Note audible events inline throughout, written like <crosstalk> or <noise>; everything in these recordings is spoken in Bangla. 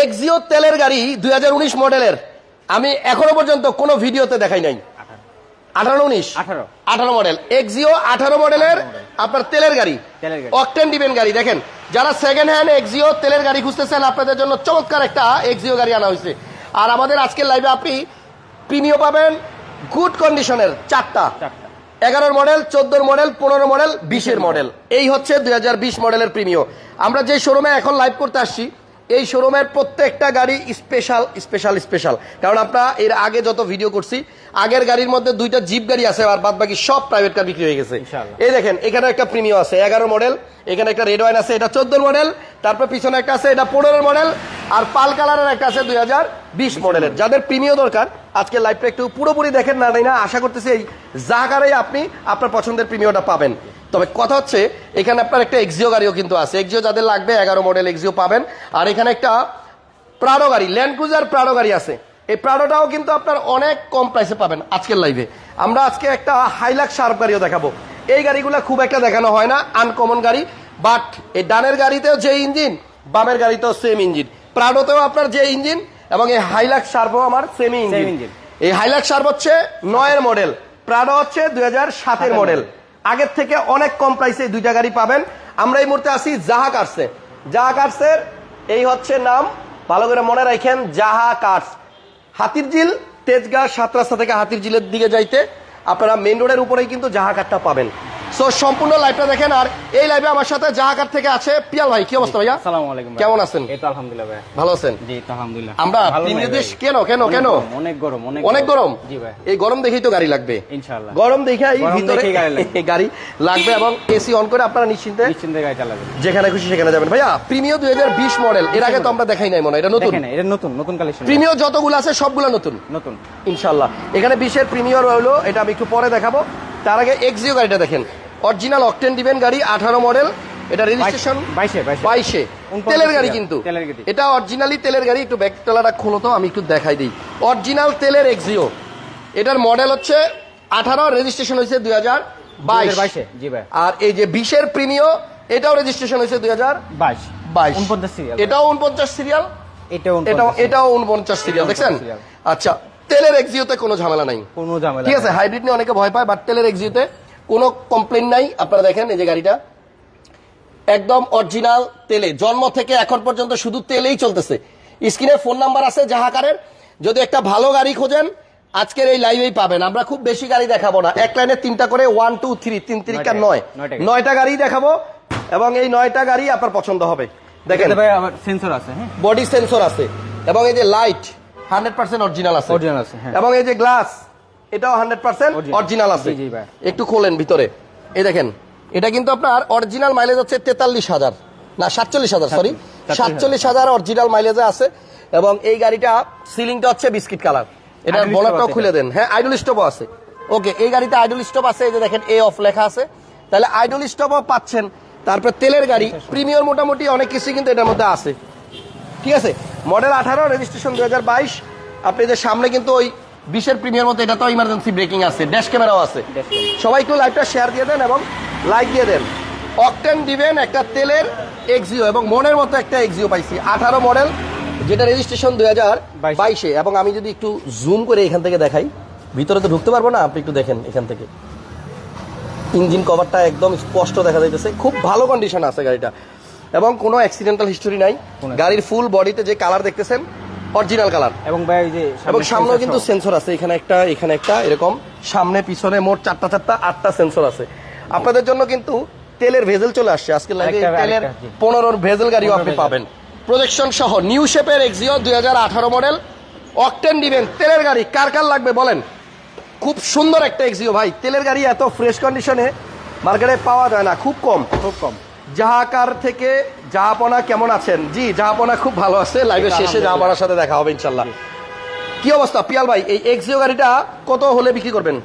এক্সিও তেলের গাড়ি দু হাজার উনিশ মডেলের। আমি এখনও পর্যন্ত কোনো ভিডিওতে দেখাই নাই। আঠারো উনিশ? আঠারো। মডেল। এক্সিও আঠারো মডেলের আপনার তেলের গাড়ি। অকটেন ডিপেন গাড়ি দেখেন। যারা সেকেন্ড হ্যান্ড এক্সিও তেলের গাড়ি খুঁজতেছেন আপনাদের জন্য চমৎকার একটা এক্সিও গাড়ি আনা হয়েছে। আর আমাদের আজকের লাইভে আপনি প্রিমিয় পাবেন গুড কন্ডিশনের চারটা। এগারোর মডেল চোদ্দোর মডেল পনেরো মডেল বিশের মডেল এই হচ্ছে দু হাজার বিশ মডেলের প্রিমিয় আমরা যে শোরুমে এখন লাইভ করতে আসছি এই শোরুমের প্রত্যেকটা গাড়ি স্পেশাল স্পেশাল স্পেশাল কারণ আমরা এর আগে যত ভিডিও করছি আগের গাড়ির মধ্যে দুইটা জিপ গাড়ি আছে আর বাদ বাকি সব প্রাইভেট কার বিক্রি হয়ে গেছে। এই দেখেন এখানে একটা প্রিমিয়াম আছে এগারো মডেল এখানে একটা রেড ওয়াইন আছে এটা চোদ্দ মডেল তারপর পিছনে একটা আছে এটা পনেরো মডেল আর পাল কালারের একটা আছে দুই হাজার বিশ মডেলের যাদের প্রিমিয় দরকার আজকে লাইভটা একটু পুরোপুরি দেখেন না নাই না আশা করতেছি এই জায়গাটাই আপনি আপনার পছন্দের প্রিমিয়টা পাবেন। তবে কথা হচ্ছে এখানে আপনার একটা এক্সিও গাড়িও কিন্তু আছে। এক্সিও যাদের লাগবে এগারো মডেল এক্সিও পাবেন। আর এখানে একটা প্রাডো গাড়ি ল্যান্ড ক্রুজার প্রাডো গাড়ি আছে। এই প্রাডোটাও কিন্তু আপনার অনেক কম প্রাইসে পাবেন আজকের লাইভে আমরা আজকে একটা হাইলাক শার্প গাড়িও দেখাবো। এই গাড়িগুলো খুব একটা দেখানো হয় না আনকমন গাড়ি। বাট এই ডানের গাড়িতেও যে ইঞ্জিন বামের গাড়িতেও সেম ইঞ্জিন প্রাডোতেও আপনার যে ইঞ্জিন এবং এই হাইলাক শার্পও আমার সেমি ইঞ্জিন। এই হাইলাক শার্প হচ্ছে নয়ের মডেল প্রাডো হচ্ছে দুই হাজার সাতের মডেল আগের থেকে অনেক কম প্রাইসে দুইটা গাড়ি পাবেন। আমরা এই মুহূর্তে আসি জাহা কার্সে জাহা কার্সের এই হচ্ছে নাম, ভালো করে মনে রাখেন, জাহা কার্স হাতির ঝিল তেজগাঁ সাত রাস্তা থেকে হাতির ঝিলের দিকে যাইতে আপনারা মেন রোডের উপরেই কিন্তু জাহা কার্ডটা পাবেন। সো সম্পূর্ণ লাইভটা দেখেন আর এই লাইভে আমার সাথে জাহা কার্ড থেকে আছে পিয়াল ভাই। কি অবস্থা ভাইয়া? আসসালামু আলাইকুম কেমন আছেন? এই তো আলহামদুলিল্লাহ ভাই। ভালো আছেন? জি তো আলহামদুলিল্লাহ। আমরা ভালো প্রিমিয় নাই দেশ ভাই। কেন কেন কেন? অনেক গরম অনেক অনেক গরম? জি ভাই। এই গরম দেখেই তো গাড়ি লাগবে। ইনশাআল্লাহ। গরম দেখে এই ভিতরে গাড়ি লাগবে। <laughs> এবং এসি অন করে আপনারা নিশ্চিন্তে নিশ্চিন্তে গাড়ি চালাবেন যেখানে খুশি সেখানে যাবেন। ভাইয়া প্রিমিয় দুই মডেল এর আগে তো আমরা দেখাই নাই মনে হয়, এটা নতুন? এটা নতুন নতুন কালেকশন প্রিমিয় যতগুলো আছে সবগুলো নতুন? নতুন। ইনশাল্লাহ এখানে বিশের প্রিমিয়র হলো এটা আমি একটু পরে দেখাবো। তার আগে এক্সিও গাড়িটা দেখেন। অরিজিনাল অকটেন দিবেন গাড়ি আঠারো মডেল। এটা রেজিস্ট্রেশন বাইশে বাইশে। তেলের গাড়ি কিন্তু। এটা অরিজিনালি তেলের গাড়ি একটু ব্যাক তেলাটা খোলো তো আমি একটু দেখাই দিই। অরিজিনাল তেলের এক্সিও এটার মডেল হচ্ছে আঠারো রেজিস্ট্রেশন হয়েছে দুই হাজার বাইশ। বাইশে জি ভাই। আর এই যে বিশের প্রিমিয় এটাও রেজিস্ট্রেশন হয়েছে দুই হাজার বাইশ। বাইশ সিরিয়াল এটাও উনপঞ্চাশ সিরিয়াল এটাও এটাও উনপঞ্চাশ সিরিয়াল দেখছেন? আচ্ছা তেলের এক্সিওতে কোনো ঝামেলা নাই। কোনো ঝামেলা ঠিক আছে হাইব্রিড নিয়ে অনেকে ভয় পায় বাট তেলের এক্সিওতে কোনো কমপ্লেন নাই। আপনারা দেখেন এই যে গাড়িটা। একদম অরিজিনাল তেলে। জন্ম থেকে এখন পর্যন্ত শুধু তেলেই চলতেছে। স্ক্রিনে ফোন নাম্বার আছে জাহাকারের। যদি একটা ভালো গাড়ি খোঁজেন আজকের এই লাইভেই পাবেন। আমরা খুব বেশি গাড়ি দেখাবো না। এক লাইনে তিনটা করে ওয়ান টু থ্রি তিন তিরিকা নয়। নয়টা গাড়ি। দেখাবো এবং এই নয়টা গাড়ি আপনার পছন্দ হবে। দেখেন। সেন্সর আছে হ্যাঁ? বডি সেন্সর আছে। এবং এই যে লাইট হান্ড্রেড পার্সেন্ট অরিজিনাল আছে। Original আছে, হ্যাঁ। এবং এই যে গ্লাস এটাও হান্ড্রেড পার্সেন্ট অরিজিনাল আছে। একটু খোলেন ভিতরে। এই দেখেন এটা কিন্তু আপনার অরিজিনাল মাইলেজ হচ্ছে তেতাল্লিশ হাজার। না সাতচল্লিশ হাজার সরি সাতচল্লিশ হাজার অরিজিনাল মাইলেজে আছে এবং এই গাড়িটা সিলিংটা হচ্ছে বিস্কিট কালার এটা বনারটাও খুলে দেন। হ্যাঁ আইডল স্টপও আছে। ওকে এই গাড়িতে আইডল স্টপ আছে এই যে দেখেন এ অফ লেখা আছে। তাহলে আইডল স্টপও পাচ্ছেন। তারপর তেলের গাড়ি প্রিমিয়ার মোটামুটি অনেক কিছু কিন্তু এটার মধ্যে আছে। ঠিক আছে? মডেল আঠারো রেজিস্ট্রেশন দু হাজার বাইশ। আপনি যে সামনে কিন্তু ওই বিশের প্রিমিয়ার মধ্যে এটা তো ইমার্জেন্সি ব্রেকিং আছে ড্যাশ ক্যামেরাও আছে। Dash camera। সবাই একটু লাইভটা শেয়ার দিয়ে দেন এবং লাইক দিয়ে দেন। অকটেন দিবেন একটা তেলের এক্সিও এবং মনের মতো একটা এক্সিও পাইছি। আঠারো মডেল যেটা রেজিস্ট্রেশন দুই হাজার। বাইশে। এবং আমি যদি একটু জুম করে এখান থেকে দেখাই ভিতরে তো ঢুকতে পারব না আপনি একটু দেখেন এখান থেকে। ইঞ্জিন কভারটা একদম স্পষ্ট দেখা যাইতেছে। খুব ভালো কন্ডিশন আছে গাড়িটা। এবং কোনো অ্যাক্সিডেন্টাল হিস্টোরি নাই। গাড়ির ফুল বডিতে যে কালার দেখতেছেন অরিজিনাল কালার এবং ভাই এই যে এবং সামনেও কিন্তু সেন্সর আছে এখানে একটা এখানে একটা এরকম। সামনে পিছনে মোট চারটা চারটা আটটা সেন্সর আছে। আপনাদের জন্য কিন্তু তেলের ভেজেল চলে আসছে। আজকে আরেকটা- তেলের। পনেরোর ভেজেল গাড়িও আপনি পাবেন। প্রজেকশন সহ নিউ শেপের এক্সিও দুই হাজার আঠারো মডেল অকটেন দিবেন তেলের গাড়ি। কার কার লাগবে বলেন? খুব সুন্দর একটা এক্সিও ভাই। তেলের গাড়ি এত ফ্রেশ কন্ডিশনে মার্কেটে পাওয়া যায় না। খুব কম। খুব কম। জাহাকার থেকে জাহাপনা কেমন আছেন? জি জাহাপনা খুব ভালো আছে। লাইভের শেষে। জাহাপনার সাথে দেখা হবে ইনশাল্লাহ কি অবস্থা? পিয়াল ভাই এই এক্সিও গাড়িটা কত হলে বিক্রি করবেন?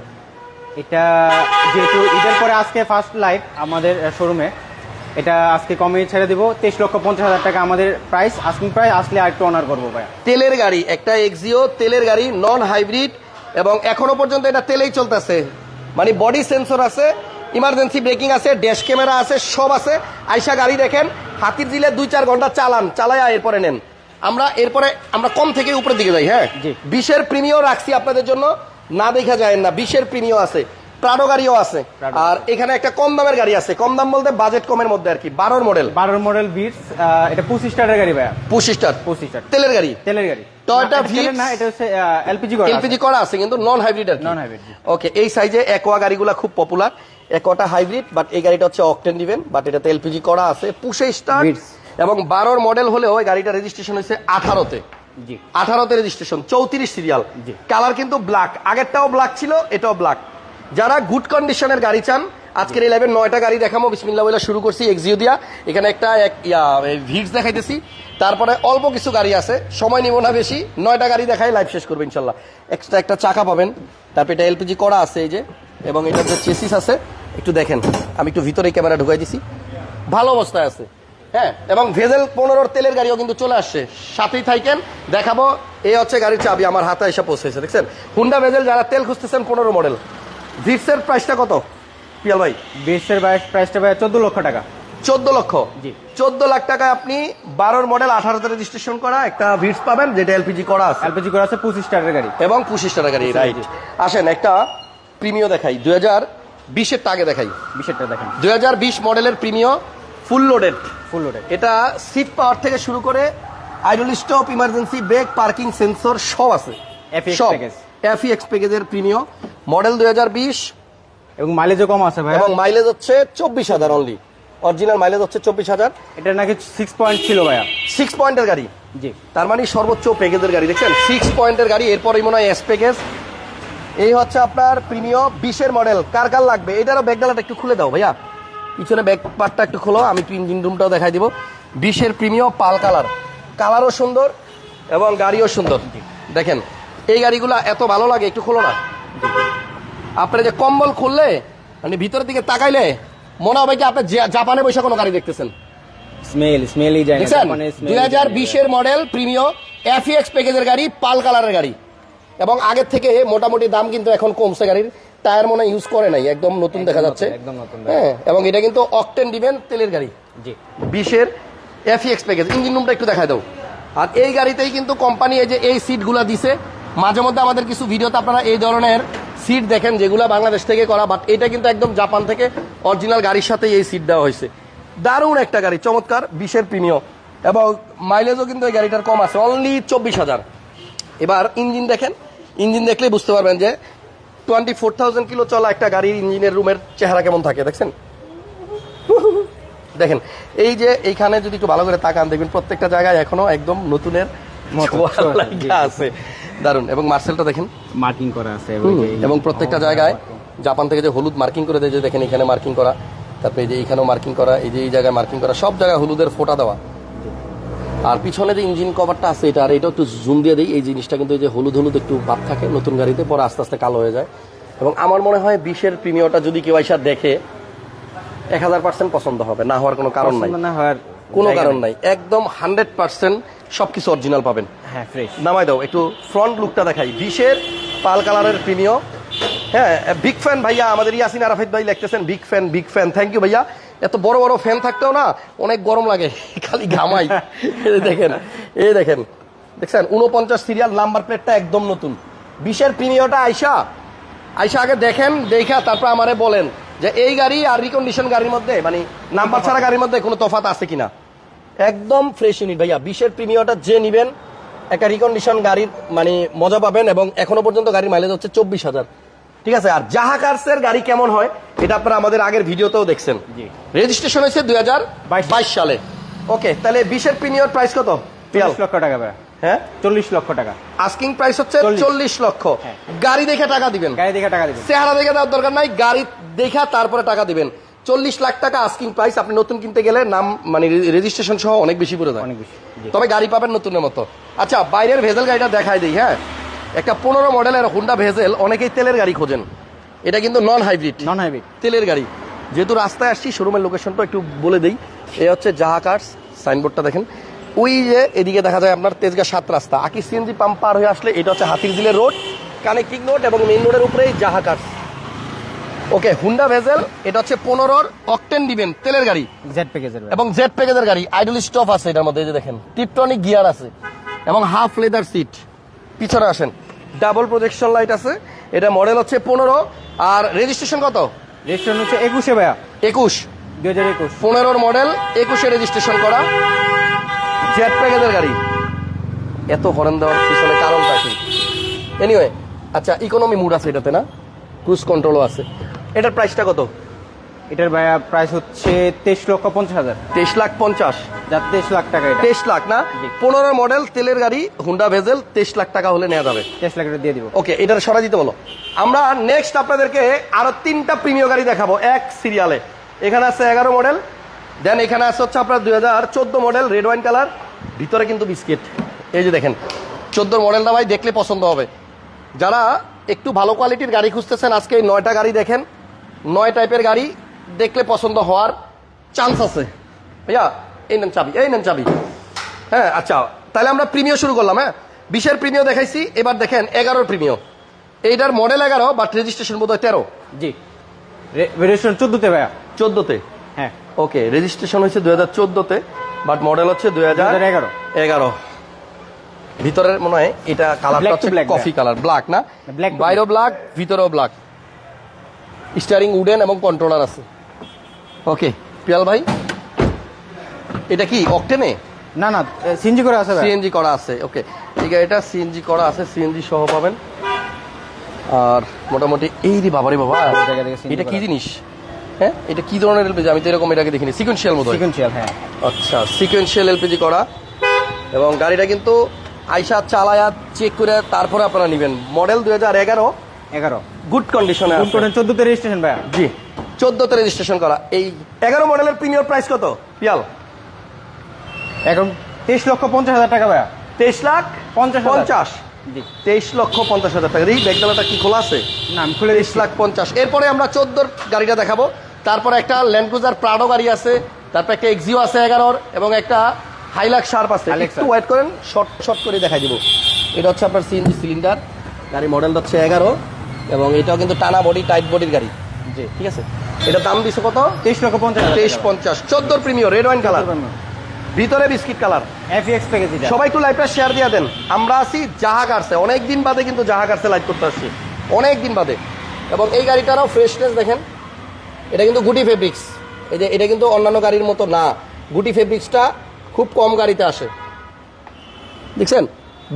এটা যেহেতু ঈদের পরে আজকে ফার্স্ট লাইভ আমাদের শোরুমে এটা আজকে কমে ছেড়ে দিব। তেইশ লক্ষ পঞ্চাশ হাজার টাকা আমাদের প্রাইস আস্কিং প্রাইস আসলে আর একটু অনার করব ভাই তেলের গাড়ি একটা এক্সিও তেলের গাড়ি নন হাইব্রিড এবং এখনও পর্যন্ত এটা তেলেই চলতেছে। মানে বডি সেন্সর আছে ইমার্জেন্সি ব্রেকিং আছে ড্যাশ ক্যামেরা আছে সব আছে। আইসা গাড়ি দেখেন হাতির জিলে দুই চার ঘণ্টা চালান চালায়া এরপরে নেন। আমরা এরপরে আমরা কম থেকে উপরের দিকে যাই হ্যাঁ? বিশের প্রিমিয় রাখছি আপনাদের জন্য। না দেখা যায় না বিশের প্রিমিয় আছে প্রাডো গাড়িও আছে। আর এখানে একটা কম দামের গাড়ি আছে কম দাম বলতে বাজেট কমের মধ্যে আর কি বারোর মডেল বারোর মডেল বিটস এটা পঁচিশ স্টারের গাড়ি ভাইয়া। পঁচিশ স্টার পঁচিশ স্টার তেলের গাড়ি। তেলের গাড়ি। না, এটা না এটা হচ্ছে এলপিজি করা এলপিজি করা আছে কিন্তু নন হাইব্রিড আর Non hybrid, ওকে এই সাইজে একোয়া গাড়িগুলো খুব পপুলার একোয়াটা হাইব্রিড বাট এই গাড়িটা হচ্ছে অকটেন দিবেন বাট এটাতে এলপিজি করা আছে পুষে স্টার Vitz। এবং বারোর মডেল হলেও ওই গাড়িটা রেজিস্ট্রেশন হয়েছে আঠারোতে। আঠারোতে রেজিস্ট্রেশন চৌত্রিশ সিরিয়াল। কালার কিন্তু ব্ল্যাক আগেরটাও ব্ল্যাক ছিল এটাও ব্ল্যাক যারা গুড কন্ডিশনের গাড়ি চান আজকের এই লাইভের নয়টা গাড়ি দেখাবো বিসমিল্লা বলে শুরু করছি এক্সিও দিয়া এখানে একটা এক ভিডস দেখাইতেছি। তারপরে অল্প কিছু গাড়ি আছে সময় নিব না বেশি নয়টা গাড়ি দেখাই লাইভ শেষ করব ইনশাল্লাহ। এক্সট্রা একটা চাকা পাবেন। তারপর এটা এলপিজি করা আছে এই যে এবং এটা যে চেসিস আছে। একটু দেখেন আমি একটু ভিতরে ক্যামেরা ঢুকাই দিছি। ভালো অবস্থায় আছে। হ্যাঁ এবং ভেজেল পনেরোর তেলের গাড়িও কিন্তু চলে আসছে। সাথেই থাকেন দেখাবো এই হচ্ছে গাড়ির চাবি আমার হাতে এসে পৌঁছেছে দেখছেন? হুন্ডা ভেজেল যারা তেল খুঁজতেছেন পনেরো মডেল ভিক্সের প্রাইসটা কত পিয়াল ভাই? বিটসের প্রাইসটা ভাইয়া চোদ্দ লক্ষ টাকা। চোদ্দ লক্ষ? জি। চোদ্দ লাখ টাকায় আপনি বারোর মডেল আঠারোতে রেজিস্ট্রেশন করা একটা ভিটস পাবেন যেটা এলপিজি করা আছে। এলপিজি করা আছে পঁচিশ স্টারের গাড়ি। এবং পঁচিশ টাকার গাড়ি রাইট আসেন একটা প্রিমিয় দেখাই। দুই হাজার বিশের টাগে দেখাই। বিশেরটা দেখেন। দুই হাজার বিশ মডেলের প্রিমিয় ফুল লোডেড ফুল লোডে এটা সিট পাওয়ার থেকে শুরু করে idle stop emergency brake parking sensor সব আছে। FEX সব। এফিএক্স প্যাকেজের প্রিমিয় মডেল দু হাজার বিশ। এবং মাইলেজও কম আছে ভাইয়া। এবং মাইলেজ হচ্ছে চব্বিশ হাজার অনলি অরিজিনাল মাইলেজ হচ্ছে চব্বিশ হাজার। এটা নাকি সিক্স পয়েন্ট ছিল ভাইয়া। সিক্স পয়েন্টের গাড়ি। জি। তার মানে সর্বোচ্চ প্যাকেজের গাড়ি দেখছেন? সিক্স পয়েন্টের গাড়ি এরপরই মনে হয় এস প্যাকেজ এই হচ্ছে আপনার প্রিমিয় বিশের মডেল। কার কার লাগবে? এটারও ব্যাগডালাটা একটু খুলে দাও ভাইয়া। পিছনে ব্যাগ পার্টটা একটু খোলো আমি ইঞ্জিন রুমটাও দেখাই দিব। বিশের প্রিমিয় পাল কালার। কালারও সুন্দর এবং গাড়িও সুন্দর। দেখেন এই গাড়িগুলো এত ভালো লাগে একটু খোলো না। আপনার যে কম্বল খুললে মানে ভিতরের দিকে তাকাইলে মনে হবে কি আপনি জাপানে বসে কোনো গাড়ি দেখতেছেন। স্মেল স্মেলই যায় না দেখছেন? মানে smell দুই হাজার বিশের মডেল প্রিমিয় এফিএক্স প্যাকেজের গাড়ি পাল কালারের গাড়ি। এবং আগের থেকে মোটামুটি দাম কিন্তু এখন কমছে গাড়ির। টায়ার মনে ইউজ করে নাই একদম নতুন দেখা যাচ্ছে। হ্যাঁ এবং এটা কিন্তু অকটেন দিবেন তেলের গাড়ি। জি। বিশের এফিএক্স প্যাকেজ ইঞ্জিন রুমটা একটু দেখায় দাও। আর এই গাড়িতেই কিন্তু কোম্পানি এই যে এই সিটগুলো দিছে। মাঝে মধ্যে আমাদের কিছু ভিডিওতে আপনারা এই ধরনের সিট দেখেন যেগুলো বাংলাদেশ থেকে করা বাট এটা কিন্তু একদম জাপান থেকে অরিজিনাল গাড়ির সাথে এই সিট দেওয়া হয়েছে। দারুণ একটা গাড়ি চমৎকার বিশের প্রিমিয় এবং মাইলেজও কিন্তু এই গাড়িটার কম আছে অনলি চব্বিশ হাজার। এবার ইঞ্জিন দেখেন। ইঞ্জিন দেখলেই বুঝতে পারবেন যে টোয়েন্টি ফোর থাউজেন্ড কিলো চলা একটা গাড়ির ইঞ্জিনের রুমের চেহারা কেমন থাকে দেখছেন? দেখেন এই যে এইখানে যদি একটু ভালো করে তাকান দেখবেন প্রত্যেকটা জায়গায় এখনও একদম নতুনের। আছে। দারুণ এবং মার্সেলটা দেখেন। মার্কিং করা আছে এবং প্রত্যেকটা জায়গায় জাপান থেকে যে হলুদ মার্কিং করে দেয় যে দেখেন এখানে মার্কিং করা তারপরে এই যে এইখানেও মার্কিং করা এই যে এই জায়গায় মার্কিং করা সব জায়গায় হলুদের ফোঁটা দেওয়া। আর পিছনে যে ইঞ্জিন কভারটা আছে এটা আর এটা একটু জুম দিয়ে দিই এই জিনিসটা কিন্তু এই যে হলুদ হলুদ একটু ভাব থাকে নতুন গাড়িতে পরে আস্তে আস্তে কালো হয়ে যায়। এবং আমার মনে হয় বিশের প্রিমিয়টা যদি কেউ আইসা দেখে এক হাজার পার্সেন্ট পছন্দ হবে না হওয়ার কোনো কারণ নাই। না হওয়ার কোনো কারণ নাই। একদম হান্ড্রেড পার্সেন্ট সবকিছু অরিজিনাল পাবেন। হ্যাঁ ফ্রেশ নামাই দাও একটু ফ্রন্ট লুকটা দেখাই। বিশের পাল কালারের প্রিমিয় হ্যাঁ বিগ ফ্যান ভাইয়া আমাদের ইয়াসিন আরাফিদ ভাই লিখতেছেন big fan big fan thank you ভাইয়া। এত বড় বড় ফ্যান থাকতেও না অনেক গরম লাগে। খালি ঘামাই। এই দেখেন এই দেখেন। দেখছেন? উনপঞ্চাশ সিরিয়াল নাম্বার প্লেটটা একদম নতুন। বিশের প্রিমিয়টা আইসা আইসা আগে দেখেন, দেখা, তারপর আমারে বলেন যে এই গাড়ি আর রিকন্ডিশন গাড়ির মধ্যে মানে নাম্বার ছাড়া গাড়ির মধ্যে কোনো তফাত আছে কিনা? একদম ফ্রেশ ইউনিট ভাইয়া। বিশের প্রিমিয়টা যে নিবেন, একটা রিকন্ডিশন গাড়ির মানে মজা পাবেন এবং এখনও পর্যন্ত গাড়ির মাইলেজ হচ্ছে চব্বিশ হাজার। ঠিক আছে? আর জাহা কার্সের গাড়ি কেমন হয়? এটা আপনারা আমাদের আগের ভিডিওতেও দেখছেন। রেজিস্ট্রেশন হয়েছে দুই হাজার বাইশ। সালে। ওকে তাহলে বিশের প্রিমিয়র প্রাইস কত? চল্লিশ লক্ষ টাকা হ্যাঁ? চল্লিশ লক্ষ টাকা। আস্কিং প্রাইস হচ্ছে চল্লিশ। লক্ষ। হ্যাঁ। গাড়ি দেখে টাকা দিবেন। গাড়ি দেখে টাকা দিবেন। চেহারা দেখে দেওয়ার দরকার নাই গাড়ি দেখা তারপরে টাকা দিবেন। চল্লিশ লাখ টাকা আস্কিং প্রাইস আপনি নতুন কিনতে গেলে নাম মানে রেজিস্ট্রেশন সহ অনেক বেশি পড়ে যায়। অনেক বেশি তবে গাড়ি পাবেন নতুনের মতো। আচ্ছা বাইরের ভেজেল গাড়িটা দেখাই দিই হ্যাঁ? একটা পনেরো মডেলের হুন্ডা ভেজেল অনেকেই তেলের গাড়ি খোঁজেন। এটা কিন্তু নন হাইব্রিড নন হাইব্রিড তেলের গাড়ি। যেহেতু রাস্তায় আসছি শোরুমের লোকেশনটা একটু বলে দিই। এই হচ্ছে জাহা কার্স সাইনবোর্ডটা দেখেন। ওই যে এদিকে দেখা যায় আপনার তেজগাঁ সাত রাস্তা। আকি সিএনজি পাম্প পার হয়ে আসলে এটা হচ্ছে হাতিরঝিলের রোড কানেক্টিং রোড এবং মেইন রোডের উপরেই জাহা কার্স ওকে হুন্ডা ভেজেল এটা হচ্ছে পনেরোর অকটেন দিবেন তেলের গাড়ি। জেড প্যাকেজের এবং জেড প্যাকেজের গাড়ি আইডল স্টপ আছে এটার মধ্যে এই যে দেখেন। টিপটনিক গিয়ার আছে। এবং হাফ লেদার সিট পিছনে আসেন। ডাবল প্রজেকশন লাইট আছে। এটা মডেল হচ্ছে পনেরো আর রেজিস্ট্রেশন কত? রেজিস্ট্রেশন হচ্ছে একুশে ভাইয়া। একুশ। দুই হাজার একুশ। পনেরোর মডেল একুশে রেজিস্ট্রেশন করা। জেড প্যাকেজের গাড়ি। এত হরেন দেওয়ার পিছনে কারণটা কি? এনিওয়ে আচ্ছা ইকোনমি মুড আছে এটাতে না? ক্রুজ কন্ট্রোলও আছে। এটার প্রাইসটা কত? এটার ভাইয়া প্রাইস হচ্ছে তেইশ লক্ষ পঞ্চাশ হাজার। তেইশ লাখ পঞ্চাশ। যার তেইশ লাখ টাকা তেইশ লাখ না? পনেরো মডেল তেলের গাড়ি হুন্ডা ভেজেল তেইশ লাখ টাকা হলে নেওয়া যাবে। তেইশ লাখ টাকা দিয়ে দিব। ওকে এটার সরা দিতে বলো। আমরা নেক্সট আপনাদেরকে আরও তিনটা প্রিমিয় গাড়ি দেখাবো এক সিরিয়ালে এখানে আছে এগারো মডেল দেন এখানে আছে হচ্ছে আপনার দুই হাজার চোদ্দ মডেল রেড ওয়াইন কালার ভিতরে কিন্তু বিস্কিট এই যে দেখেন চোদ্দ মডেলটা ভাই দেখলে পছন্দ হবে। যারা একটু ভালো কোয়ালিটির গাড়ি খুঁজতেছেন আজকে নয়টা গাড়ি দেখেন। নয় টাইপের গাড়ি দেখলে পছন্দ হওয়ার চান্স আছে। ভাইয়া এই নেন চাবি এই নেন চাবি। হ্যাঁ আচ্ছা তাহলে আমরা প্রিমিয় শুরু করলাম হ্যাঁ? বিশের প্রিমিয় দেখাইছি এবার দেখেন এগারোর প্রিমিয় এইটার মডেল এগারো বাট রেজিস্ট্রেশন বোধ হয় তেরো। জি। রেস্টুরেন্ট চোদ্দতে ভাইয়া। চোদ্দোতে? হ্যাঁ। ওকে রেজিস্ট্রেশন হয়েছে দুই হাজার চোদ্দোতে বাট মডেল হচ্ছে দুই হাজার এগারো। এগারো। ভিতরের মনে হয় এটা কালারটা to হচ্ছে কফি কালার ব্ল্যাক না? বাইরেও ব্ল্যাক ভিতরেও ব্ল্যাক স্টারিং উডেন এবং কন্ট্রোলার আছে। ওকে পিয়াল ভাই এটা কি অকটেনে না না সিনজি করে আছে সিএনজি করা আছে ওকে এই গাড়িটা সিএনজি করা আছে সিএনজি সহ পাবেন। আর মোটামুটি এই রে বাবারে বাবা এটা কি জিনিস? হ্যাঁ এটা কি ধরনের এলপিজি আমি তো এরকম এটাকে দেখিনি সিকুয়েন্সিয়াল মতো সিকুয়েন্সিয়াল হ্যাঁ। আচ্ছা সিকুয়েন্সিয়াল এলপিজি করা। এবং গাড়িটা কিন্তু আইসা চালায়া চেক করে তারপরে আপনারা নেবেন। মডেল দুই হাজার এগারো। এগারো। গুড কন্ডিশনে আছে। চোদ্দতে রেজিস্ট্রেশন ভাইয়া। জি। চোদ্দতে রেজিস্ট্রেশন করা। এই এগারো মডেলের প্রিমিয়ার প্রাইস কত? পিয়াল? এখন তেইশ লক্ষ পঞ্চাশ হাজার টাকা ভাইয়া। তেইশ লাখ পঞ্চাশ পঞ্চাশ। তেইশ লক্ষ পঞ্চাশ হাজার টাকা। এই ব্যাগডালাটা কি খোলা আছে? না খুলে তেইশ লাখ পঞ্চাশ। এরপরে আমরা চোদ্দোর গাড়িটা দেখাবো। তারপরে একটা ল্যান্ড ক্রুজার প্রাডো গাড়ি আছে। তারপর একটা এক্সিও আছে এগারোর এবং একটা হাইলাক শার্প আছে। একটু। ওয়েট করেন শর্ট শর্ট করে দেখাই দিব। এটা হচ্ছে আপনার সিএনজি সিলিন্ডার গাড়ি মডেল হচ্ছে এগারো এবং এটাও কিন্তু টানা বডি টাইট বডির গাড়ি। জি। ঠিক আছে? এটা দাম দিছে কত? তেইশ লক্ষ পঞ্চাশ তেইশ পঞ্চাশ। চোদ্দোর প্রিমিয়র রেড ওয়াইন কালার ভিতরে বিস্কিট কালার এফএক্স প্যাকেজ এটা সবাই একটু লাইভটা শেয়ার দিয়ে দেন। আমরা আছি জাহাগারসে। অনেক দিন বাদে কিন্তু জাহাগারসে লাইভ করতে আসছি। অনেক দিন বাদে। এবং এই গাড়িটারও ফ্রেশনেস দেখেন। এটা কিন্তু গুটি ফেব্রিক্স এই যে এটা কিন্তু অন্যান্য গাড়ির মতো না। গুটি ফেব্রিক্সটা খুব কম গাড়িতে আসে। দেখছেন?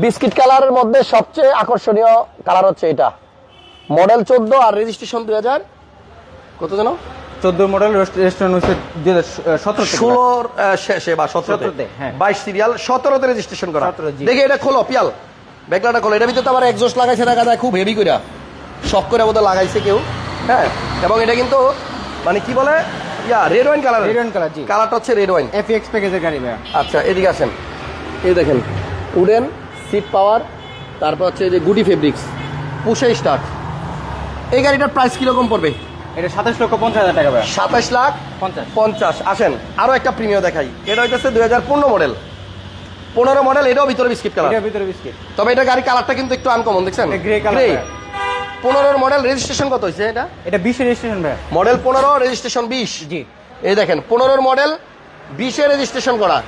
বিস্কিট কালারের মধ্যে সবচেয়ে আকর্ষণীয় কালার হচ্ছে এটা। মডেল চোদ্দ আর রেজিস্ট্রেশন দুই হাজার কত যেন চোদ্দ মডেল রেস্টুরেন্ট হচ্ছে দুই হাজার সতেরো ষোলোর শেষে বা সতেরোতে। হ্যাঁ। বাইশ সিরিয়াল সতেরোতে রেজিস্ট্রেশন করা। 17 দেখে এটা খোলো পিয়াল। ব্যাগলাটা খোলো। এটা ভিতরে তো আবার একজোস্ট লাগাইছে দেখা যায় খুব হেভি করে শখ করে বোধহয় লাগাইছে কেউ। হ্যাঁ? এবং এটা কিন্তু মানে কি বলে? Yeah red wine colour wine colour, জি। কালারটা হচ্ছে রেড ওয়াইন এফএক্স প্যাকেজের গাড়ি ভাইয়া। আচ্ছা এদিকে আসেন। এই দেখেন উডেন সিট পাওয়ার তারপর হচ্ছে এই যে গুডি ফেব্রিক্স পুষে স্টার্ট এই গাড়িটার প্রাইস কীরকম পড়বে? এটা সাতাশ লক্ষ পঞ্চাশ হাজার টাকা সাতাশ লাখ পঞ্চাশ। পঞ্চাশ। আসেন আরও একটা প্রিমিয়াম দেখাই। এটা হইতেছে দুই হাজার পনেরো মডেল পনেরো মডেল এটাও ভিতরে বিস্কিট কালার ভিতরে বিস্কিট তবে এটা গাড়ি কালারটা কিন্তু একটু আনকমন দেখছেন। পনেরোর মডেল রেজিস্ট্রেশন কত হয়েছে এটা? এটা বিশে রেজিস্ট্রেশন ভাইয়া। মডেল পনেরো রেজিস্ট্রেশন বিশ। জি। এই দেখেন পনেরোর মডেল বিশে রেজিস্ট্রেশন করা।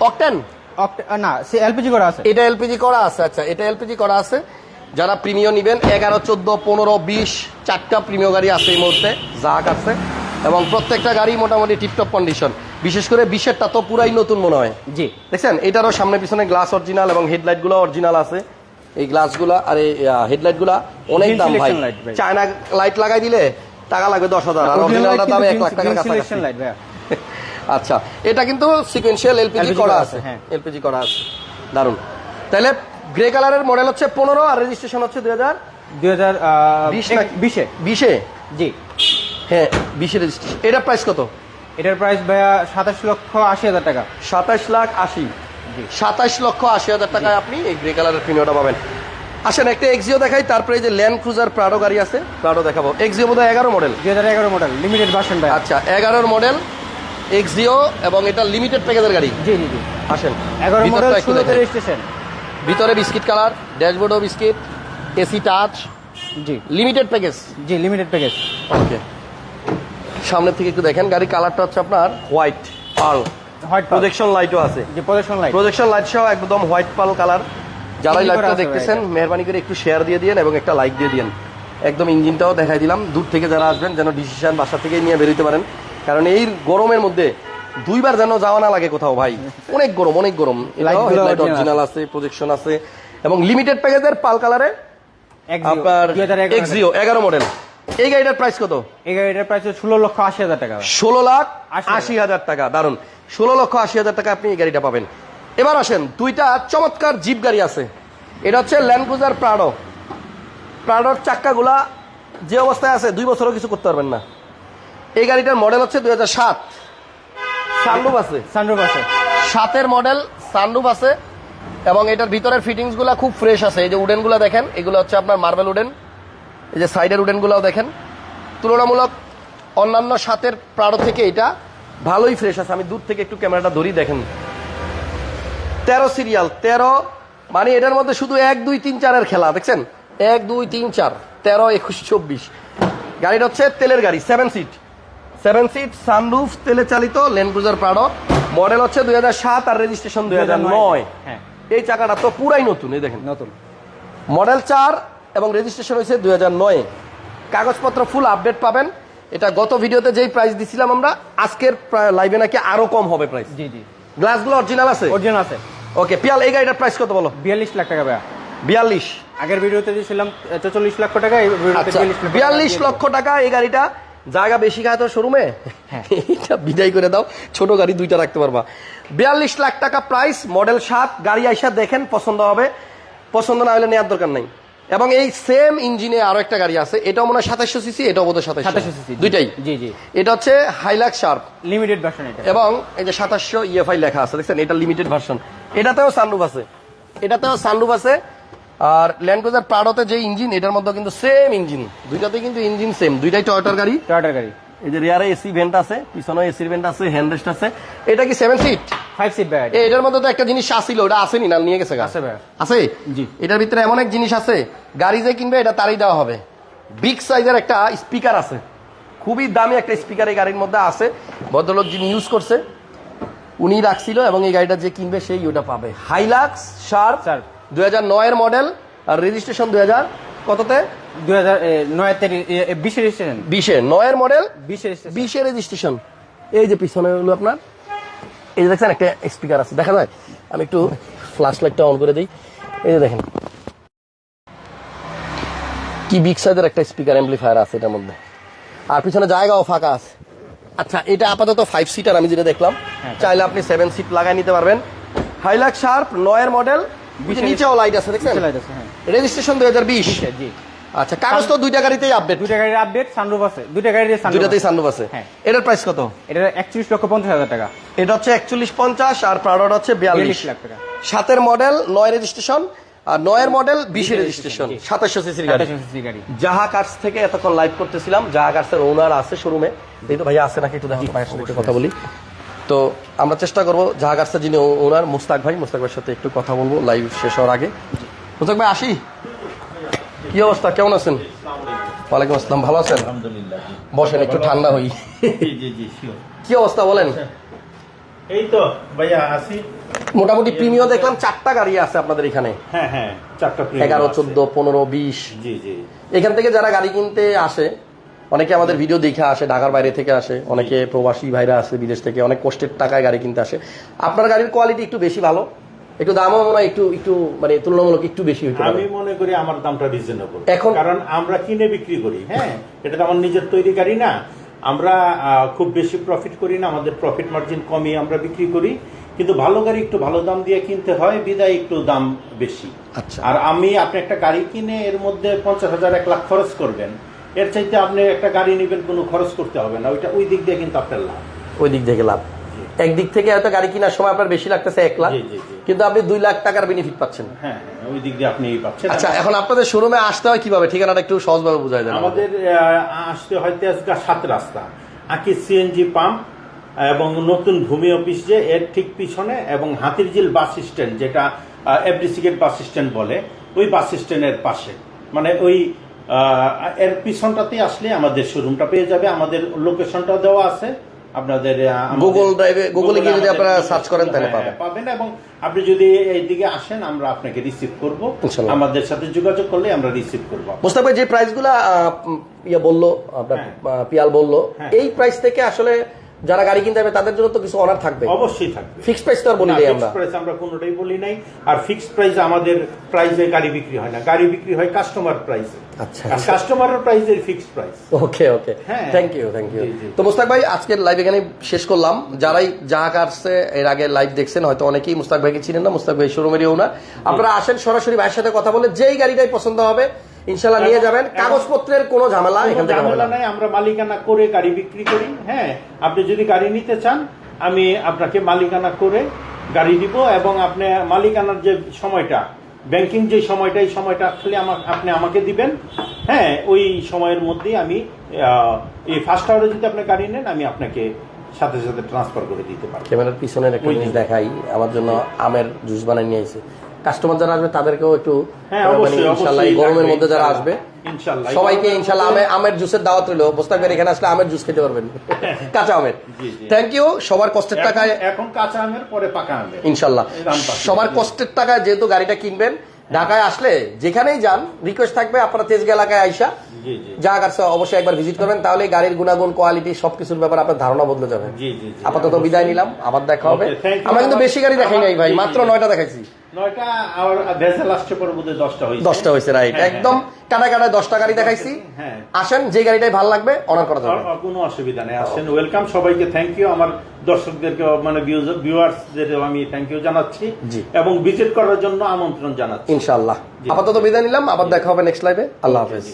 অকটেন অক্ট- না সে এলপিজি করা আছে। এটা এলপিজি করা আছে আচ্ছা এটা এলপিজি করা আছে। যারা প্রিমিয় নিবেন এগারো চোদ্দ পনেরো বিশ চারটা প্রিমিয় গাড়ি আছে এই মুহূর্তে জাহাক আছে। এবং প্রত্যেকটা গাড়ি মোটামুটি টিপটপ কন্ডিশন বিশেষ করে বিশেরটা তো পুরাই নতুন মনে হয়। জি। দেখছেন? এটারও সামনে পিছনে গ্লাস অরিজিনাল এবং হেডলাইটগুলো অরিজিনাল আছে। এই গ্লাসগুলা আর এই হেডলাইটগুলা অনেক দাম ভাই। চায়না লাইট লাগাই দিলে টাকা লাগবে দশ হাজার। আর অরিজিনালটা দাম এক লাখ টাকার কাছাকাছি। <laughs> আচ্ছা এটা কিন্তু সিকোয়েন্সিয়াল এলপিজি করা আছে। আছে, হ্যাঁ। এলপিজি করা আছে। দারুণ তাহলে গ্রে কালারের মডেল হচ্ছে পনেরো আর রেজিস্ট্রেশন হচ্ছে দুই হাজার দুই হাজার বিশে বিশে। জি। হ্যাঁ বিশে রেজিস্ট্রেশন। এটার প্রাইস কত? এটার প্রাইস ভাইয়া সাতাশ লক্ষ আশি হাজার টাকা। সাতাশ লাখ আশি। জি। সাতাশ লক্ষ আশি হাজার টাকায় আপনি এই গ্রে কালারের প্রিমিয়ামটা পাবেন। আসেন একটা এক্সিও দেখাই তারপরে এই যে ল্যান্ড ক্রুজার প্রাডো গাড়ি আছে প্রাডো দেখাবো। এক্সিও বোধ হয় এগারো মডেল দুই হাজার এগারো মডেল লিমিটেড ভার্সন ভাইয়া। আচ্ছা এগারোর মডেল এক্সিও এবং এটা লিমিটেড প্যাকেজের গাড়ি। জি জি জি। আসেন এগারো মডেল ষোলোতে রেজিস্ট্রেশন ভিতরে বিস্কিট কালার ড্যাশবোর্ডও বিস্কিট এসি টাচ জি। লিমিটেড প্যাকেজ জি লিমিটেড প্যাকেজ ওকে সামনের থেকে একটু দেখেন গাড়ির কালারটা হচ্ছে আপনার হোয়াইট পার্ল হোয়াইট প্রজেকশন লাইটও আছে। যে প্রজেকশন লাইট প্রজেকশন লাইট সহ একদম হোয়াইট পাল কালার যারা লাইটটা দেখতেছেন মেহরবানি করে একটু শেয়ার দিয়ে দিন এবং একটা লাইক দিয়ে দিন একদম ইঞ্জিনটাও দেখাই দিলাম। দূর থেকে যারা আসবেন যেন ডিসিশন বাসা থেকে নিয়ে বেরোতে পারেন। কারণ এই গরমের মধ্যে দুইবার যেন যাওয়া না লাগে কোথাও ভাই। অনেক গরম অনেক গরম। <laughs> Original অরিজিনাল আছে। প্রজেকশন আছে। এবং লিমিটেড প্যাকেজের পাল কালারে আপনার এগারো এক্সিও এগারো মডেল এই গাড়িটার প্রাইস কত? এই গাড়িটার প্রাইস ষোলো লক্ষ আশি হাজার টাকা ষোলো লাখ আশি হাজার। টাকা দারুণ ষোলো লক্ষ আশি হাজার টাকা আপনি এই গাড়িটা পাবেন। এবার আসেন দুইটা চমৎকার জিপ গাড়ি আছে। এটা হচ্ছে ল্যান্ড ক্রুজার প্রাডো প্রাডোর চাক্কাগুলা যে অবস্থায় আছে দুই বছরও কিছু করতে পারবেন না। এই গাড়িটার মডেল হচ্ছে দুই হাজার সাত। সানরুফ আছে। সানরুফ আছে। সাতের মডেল সানরুফ আছে এবং এটার ভিতরের ফিটিংসগুলা খুব ফ্রেশ আছে। এই যে উডেনগুলা দেখেন এগুলো হচ্ছে আপনার মার্বেল উডেন এই যে সাইডের উডেন গুলাও দেখেন। তুলনামূলক অন্যান্য সাতের প্রাড়ো থেকে এটা ভালোই ফ্রেশ আছে। আমি দূর থেকে একটু ক্যামেরাটা ধরি দেখেন। তেরো সিরিয়াল তেরো মানে এটার মধ্যে শুধু এক দুই তিন চারের খেলা দেখছেন? এক দুই তিন চার তেরো একুশ চব্বিশ। গাড়িটা হচ্ছে তেলের গাড়ি seven seat seven seat sunroof তেলে চালিত ল্যান্ড ক্রুজার প্রাডো মডেল হচ্ছে দুই সাত আর রেজিস্ট্রেশন দুই নয়। হ্যাঁ। এই চাকাটা তো পুরাই নতুন এই দেখেন। নতুন। মডেল চার এবং রেজিস্ট্রেশন হয়েছে দুই হাজার নয়ে। কাগজপত্র ফুল আপডেট পাবেন। এটা গত ভিডিওতে যেই প্রাইস দিছিলাম আমরা আজকের লাইভে নাকি আরও কম হবে প্রাইস জি জি। গ্লাসগুলো অরিজিনাল আছে? অরিজিনাল আছে। ওকে পিয়াল এই গাড়িটার প্রাইস কত বলো? বিয়াল্লিশ লাখ টাকা ভাইয়া। বিয়াল্লিশ। আগের ভিডিওতে দিয়েছিলাম চল্লিশ লক্ষ টাকা এই আচ্ছা বিয়াল্লিশ লক্ষ বিয়াল্লিশ টাকা লক্ষ টাকা এই গাড়িটা। জায়গা বেশি খায় তো শোরুমে। এটা বিদায় করে দাও ছোট গাড়ি দুইটা রাখতে পারবা। বিয়াল্লিশ লাখ টাকা প্রাইস মডেল সাত গাড়ি আইসা দেখেন পছন্দ হবে। পছন্দ না হলে নেওয়ার দরকার নাই। এবং এই সেম ইঞ্জিনে আরও একটা গাড়ি আছে এটাও মনে হয় সাতাশশো সিসি এটাও বোধ সাতাশশো। 2700 cc, জি। দুইটাই? জি, জি। এটা হচ্ছে হাইলাক শার্প লিমিটেড ভার্সন এটা। এবং এই যে সাতাশশো ইএফআই লেখা আছে দেখছেন? এটা লিমিটেড ভার্সন এটাতেও সানরুফ আছে। এটাতেও সানরুফ আছে। আর ল্যান্ড ক্রুজার প্রাডোতে যে ইঞ্জিন এটার মধ্যে কিন্তু সেম ইঞ্জিন দুইটাতে কিন্তু ইঞ্জিন সেম দুইটাই টয়টার গাড়ি। টয়োটার গাড়ি। এই যে রিয়ারে এসি ভেন্ট আছে পিছনে এসি ভেন্ট আছে হ্যান্ড রেস্ট আছে। এটা কি সেভেন সিট ফাইভ সিট এটা। এটার মধ্যে তো একটা জিনিস আসিল ওটা আসেনি না নিয়ে গেছে গা? আছে। আছে? জি। এটার ভিতরে এমন এক জিনিস আছে গাড়ি যে কিনবে এটা তারই দেওয়া হবে। বিগ সাইজের একটা স্পিকার আছে। খুবই দামি একটা স্পিকার এই গাড়ির মধ্যে আছে। ভদ্রলোক যিনি ইউজ করছে উনি রাখছিল এবং এই গাড়িটা যে কিনবে সেই ওটা পাবে। Hilux sharp Sharp। দুই হাজার নয়ের মডেল আর রেজিস্ট্রেশন দুই হাজার কততে? দুই হাজার এ, নয় তেরি- এ, এ, বিশে রেজিস্ট্রেশন বিশে নয়ের মডেল বিশে বিশে রেজিস্ট্রেশন এই যে পিছনে হলো আপনার এই যে দেখছেন একটা স্পিকার আছে দেখা যায়? আমি একটু ফ্ল্যাশ লাইটটা অন করে দিই। এই যে দেখেন। কি বিগ সাইজের একটা স্পিকার অ্যাম্পলিফায়ার আছে এটার মধ্যে। আর পিছনে জায়গাও ফাঁকা আছে। আচ্ছা এটা আপাতত ফাইভ সিটার আমি যেটা দেখলাম। চাইলে আপনি সেভেন সিট লাগাই নিতে পারবেন। হাইলাক শার্প নয়ের মডেল নিচেও লাইট আছে দেখছেন? আছে, হ্যাঁ। রেজিস্ট্রেশন জি। আচ্ছা কাগজ তো দুইটা গাড়িতেই আপডেট দুইটা গাড়ির আপডেট সানরুফ আছে। দুইটা গাড়ির সানরুফ দুইটাতেই সানরুফ আছে। হ্যাঁ। এটার প্রাইস কত? এটা একচল্লিশ লক্ষ পঞ্চাশ হাজার টাকা। এটা হচ্ছে একচল্লিশ পঞ্চাশ আর প্রাডোটা হচ্ছে বিয়াল্লিশ। 42 লাখ টাকা। সাতের মডেল নয় রেজিস্ট্রেশন আর নয়ের মডেল বিশে রেজিস্ট্রেশন। সাতাশশো সিসির গাড়ি। 2700 cc গাড়ি। জাহা কার্স থেকে এতক্ষণ লাইভ করতেছিলাম জাহা কার্সের ওনার আছে শোরুমে এই তো ভাইয়া আছে নাকি একটু দেখো কথা বলি। তো আমরা চেষ্টা করব জাহা কার্সের যিনি ওনার মুস্তাক ভাই মুস্তাক ভাইয়ের সাথে একটু কথা বলব লাইভ শেষ হওয়ার আগে। মুস্তাক ভাই আসি? কি অবস্থা? কেমন আছেন? ওয়ালাইকুম আসসালাম ভালো আছেন? আলহামদুলিল্লাহ বসেন একটু ঠান্ডা হই। কি অবস্থা বলেন? এই তো ভাইয়া আসি। মোটামুটি প্রিমিয় দেখলাম চারটা গাড়ি আছে আপনাদের এখানে। হ্যাঁ হ্যাঁ চারটা এগারো। চোদ্দ পনেরো বিশ। জি জি। এখান থেকে যারা গাড়ি কিনতে আসে অনেকে আমাদের ভিডিও দেখে আসে ঢাকার বাইরে থেকে আসে। অনেকে প্রবাসী ভাইরা আসে বিদেশ থেকে অনেক কষ্টের টাকায় গাড়ি কিনতে আসে। আপনার গাড়ির কোয়ালিটি একটু বেশি ভালো? একটু দামও মনে হয় একটু একটু মানে তুলনামূলক একটু বেশি হইতে আমি মনে করি আমার দামটা রিজনেবল এখন- কারণ আমরা কিনে বিক্রি করি হ্যাঁ? এটা তো আমার নিজের তৈরি গাড়ি না। আমরা খুব বেশি প্রফিট করি না আমাদের প্রফিট মার্জিন কমিয়ে আমরা বিক্রি করি। কিন্তু ভালো গাড়ি একটু ভালো দাম দিয়ে কিনতে হয় বিদায় একটু দাম বেশি। আচ্ছা। আর আমি আপনি একটা গাড়ি কিনে এর মধ্যে পঞ্চাশ হাজার এক লাখ খরচ করবেন। এর চাইতে আপনি একটা গাড়ি নেবেন কোনো খরচ করতে হবে না। ওইটা ওই দিক দিয়ে কিন্তু আপনার লাভ। ওই দিক থেকে লাভ। একদিক থেকে হয়তো গাড়ি কেনার সময় আপনার বেশি লাগতেছে এক লাখ। কিন্তু আপনি দুই লাখ টাকার বেনিফিট পাচ্ছেন। হ্যাঁ হ্যাঁ, ওই দিক দিয়ে আপনি পাচ্ছেন। আচ্ছা এখন আপনাদের শোরুমে আসতে হয় কীভাবে? ঠিকানাটা একটু সহজভাবে বোঝায় দেন আমাদের আসতে হয় তেজগা সাত রাস্তা। আকি সিএনজি পাম্প এবং নতুন ভূমি অফিস যে এর ঠিক পিছনে এবং হাতিরঝিল বাস স্ট্যান্ড যেটা এফডিসিকেট বাস স্ট্যান্ড বলে ওই বাস স্ট্যান্ডের পাশে। মানে ওই এর পিছনটাতে আসলে আমাদের শোরুমটা পেয়ে যাবে আমাদের লোকেশনটা দেওয়া আছে আপনাদের গুগল ড্রাইভে গুগলে গিয়ে যদি আপনারা সার্চ করেন তাহলে হ্যাঁ, পাবেন। পাবেন এবং আপনি যদি এইদিকে আসেন আমরা আপনাকে রিসিভ করব আমাদের সাথে যোগাযোগ করলে আমরা রিসিভ করব মোস্তাক ভাই যে প্রাইসগুলো ইয়ে বলল আপনার হ্যাঁ। পিয়াল বলল হ্যাঁ। এই প্রাইস থেকে আসলে যারা গাড়ি কিনতে হবে তাদের জন্য তো কিছু অনার থাকবে। অবশ্যই থাকবে। ফিক্সড প্রাইস তো আর বলি না, নাই fixed আমরা। আমরা কোনোটাই বলি নাই। আর ফিক্সড প্রাইস আমাদের প্রাইসে গাড়ি বিক্রি হয় না। গাড়ি বিক্রি হয় কাস্টমার প্রাইসে আচ্ছা, আর। কাস্টমারের প্রাইসের ফিক্সড প্রাইস ওকে ওকে। হ্যাঁ। Thank you thank you. তো মুস্তাক ভাই আজকের লাইভ এখানে শেষ করলাম। যারাই যাহা কারসে এর আগে লাইভ দেখছেন হয়তো অনেকেই মুস্তাক ভাইকে চিনেন না মুস্তাক ভাই শোরুমেরই ওনার আপনারা আসেন সরাসরি ভাইয়ের সাথে কথা বলে যেই গাড়িটাই পছন্দ হবে ইনশাল্লাহ নিয়ে যাবেন। কাগজপত্রের কোনো ঝামেলা এখান থেকে ঝামেলা নাই আমরা মালিকানা করে গাড়ি বিক্রি করি হ্যাঁ? আপনি যদি গাড়ি নিতে চান আমি আপনাকে মালিকানা করে গাড়ি দিব এবং আপনি মালিকানার যে সময়টা ব্যাংকিং যে সময়টা এই সময়টা খালি আমা- আপনি আমাকে দিবেন হ্যাঁ? ওই সময়ের মধ্যেই আমি এই ফার্স্ট আওয়ারে যদি আপনি গাড়ি নেন আমি আপনাকে সাথে সাথে ট্রান্সফার করে দিতে পারব। ক্যামেরার পিছনের একটা জিনিস দেখাই আমার জন্য আমের জুস বানিয়ে নিয়ে কাস্টমার যারা আসবে তাদেরকেও একটু হ্যাঁ, ইনশাল্লাহ গরমের মধ্যে যারা আসবে সবাইকে ইনশাল্লাহ। আমের আমের জুসের দাওয়াত রইল। ভাই এখানে আসলে আমের জুস খেতে পারবেন। কাঁচা আমের। জি, জি। থ্যাংক ইউ সবার কষ্টের টাকায় এখন- কাঁচা আমের পরে পাকা আমের। ইনশাল্লাহ। সবার কষ্টের টাকায় যেহেতু গাড়িটা কিনবেন ঢাকায় আসলে যেখানেই যান রিকোয়েস্ট থাকবে আপনারা তেজগা এলাকায় আইসা। যা কাছে অবশ্যই একবার ভিজিট করবেন তাহলে গাড়ির গুণাগুণ কোয়ালিটি সবকিছুর ব্যাপারে আপনার ধারণা বদলে যাবে। আপাতত বিদায় নিলাম আবার দেখা হবে। আমরা কিন্তু বেশি গাড়ি দেখাই নাই ভাই। মাত্র নয়টা দেখাইছি। নয়টা আর ভেসেল আসছে পরে দশটা হয়েছে। দশটা হয়েছে রাইট হ্যাঁ, একদম কাটায় কাটায় দশটা গাড়ি দেখাইছি। আসেন যে গাড়িটাই ভালো লাগবে করা যাবে। কোনো অসুবিধা নেই আসেন ওয়েলকাম সবাইকে থ্যাংক ইউ আমার দর্শকদেরকে মানে ভিউয়ার্সদের আমি থ্যাংক ইউ জানাচ্ছি। এবং ভিজিট করার জন্য আমন্ত্রণ জানাচ্ছি। ইনশাল্লাহ আপাতত বিদায় নিলাম আবার দেখা হবে নেক্সট লাইভে আল্লাহ হাফেজ।